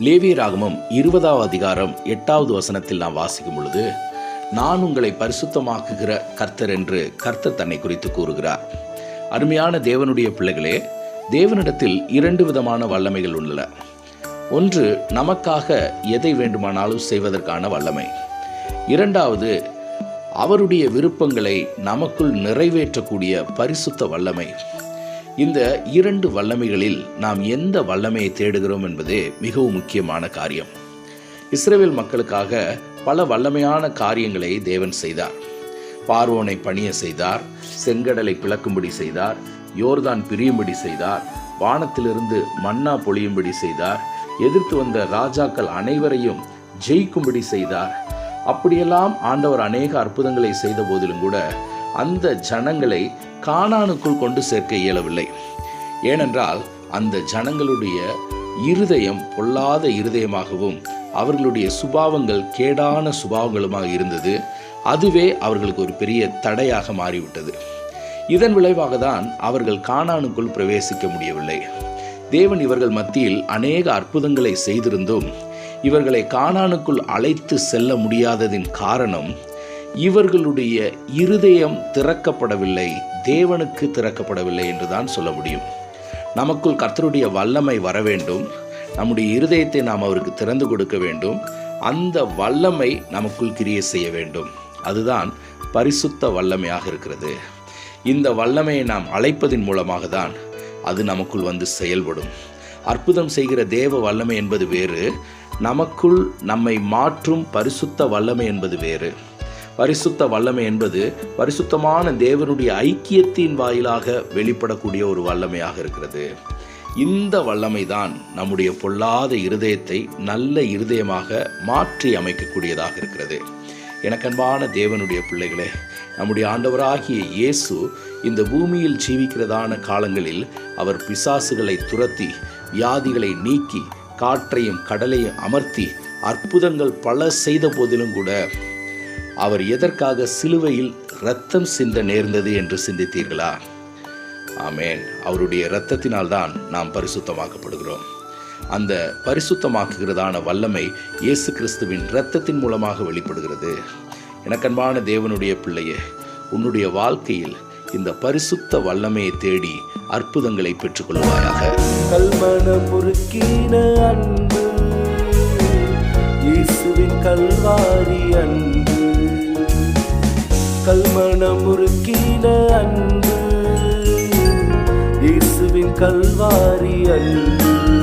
லேவியராகமம் இருபதாவது அதிகாரம் எட்டாவது வசனத்தில் நாம் வாசிக்கும் பொழுது நான் உங்களை பரிசுத்தமாக்குகிற கர்த்தர் என்று கர்த்தர் தன்னை குறித்து கூறுகிறார். அருமையான தேவனுடைய பிள்ளைகளே தேவனிடத்தில் இரண்டு விதமான வல்லமைகள் உள்ளன. ஒன்று நமக்காக எதை வேண்டுமானாலும் செய்வதற்கான வல்லமை. இரண்டாவது அவருடைய விருப்பங்களை நமக்குள் நிறைவேற்றக்கூடிய பரிசுத்த வல்லமை. இந்த இரண்டு வல்லமைகளில் நாம் எந்த வல்லமையை தேடுகிறோம் என்பதே மிகவும் முக்கியமான காரியம். இஸ்ரேல் மக்களுக்காக பல வல்லமையான காரியங்களை தேவன் செய்தார். பார்வோனை பணிய செய்தார் செங்கடலை பிளக்கும்படி செய்தார் யோர்தான் பிரியும்படி செய்தார் வானத்திலிருந்து மன்னா பொழியும்படி செய்தார் எதிர்த்து வந்த ராஜாக்கள் அனைவரையும் ஜெயிக்கும்படி செய்தார். அப்படியெல்லாம் ஆண்டவர் அநேக அற்புதங்களை செய்த போதிலும் கூட அந்த ஜனங்களை காணானுக்குள் கொண்டு சேர்க்க இயலவில்லை. ஏனென்றால் அந்த ஜனங்களுடைய இருதயம் பொல்லாத இருதயமாகவும் அவர்களுடைய சுபாவங்கள் கேடான சுபாவங்களுமாக இருந்தது. அதுவே அவர்களுக்கு ஒரு பெரிய தடையாக மாறிவிட்டது. இதன் விளைவாக தான் அவர்கள் காணானுக்குள் பிரவேசிக்க முடியவில்லை. தேவன் இவர்கள் மத்தியில் அநேக அற்புதங்களை செய்திருந்தும் இவர்களை காணானுக்குள் அழைத்து செல்ல முடியாததின் காரணம் இவர்களுடைய இருதயம் திறக்கப்படவில்லை தேவனுக்கு திறக்கப்படவில்லை என்றுதான் சொல்ல முடியும். நமக்குள் கர்த்தருடைய வல்லமை வர வேண்டும். நம்முடைய இருதயத்தை நாம் அவருக்கு திறந்து கொடுக்க வேண்டும். அந்த வல்லமை நமக்குள் கிரியை செய்ய வேண்டும். அதுதான் பரிசுத்த வல்லமையாக இருக்கிறது. இந்த வல்லமையை நாம் அழைப்பதின் மூலமாக தான் அது நமக்குள் வந்து செயல்படும். அற்புதம் செய்கிற தேவ வல்லமை என்பது வேறு. நமக்குள் நம்மை மாற்றும் பரிசுத்த வல்லமை என்பது வேறு. பரிசுத்த வல்லமை என்பது பரிசுத்தமான தேவனுடைய ஐக்கியத்தின் வாயிலாக வெளிப்படக்கூடிய ஒரு வல்லமையாக இருக்கிறது. இந்த வல்லமை தான் நம்முடைய பொல்லாத இருதயத்தை நல்ல இருதயமாக மாற்றி அமைக்கக்கூடியதாக இருக்கிறது. எனக்கன்பான தேவனுடைய பிள்ளைகளே நம்முடைய ஆண்டவராகிய இயேசு இந்த பூமியில் ஜீவிக்கிறதான காலங்களில் அவர் பிசாசுகளை துரத்தி வியாதிகளை நீக்கி காற்றையும் கடலையும் அமர்த்தி அற்புதங்கள் பல செய்த போதிலும் கூட அவர் எதற்காக சிலுவையில் ரத்தம் சிந்த நேர்ந்தது என்று சிந்தித்தீர்களா? ஆமேன். அவருடைய இரத்தத்தினால்தான் நாம் பரிசுத்தமாக்கப்படுகிறோம். அந்த பரிசுத்தமாக்குகிறதான வல்லமை இயேசு கிறிஸ்துவின் இரத்தத்தின் மூலமாக வெளிப்படுகிறது. எனக்கன்பான தேவனுடைய பிள்ளையே உன்னுடைய வாழ்க்கையில் இந்த பரிசுத்த வல்லமையை தேடி அற்புதங்களை பெற்றுக்கொள்வாயாக. கல்மணம் முறுக்கின அன்பு இயேசுவின் கல்வாரி அன்பு. கல்வாரி அன்பு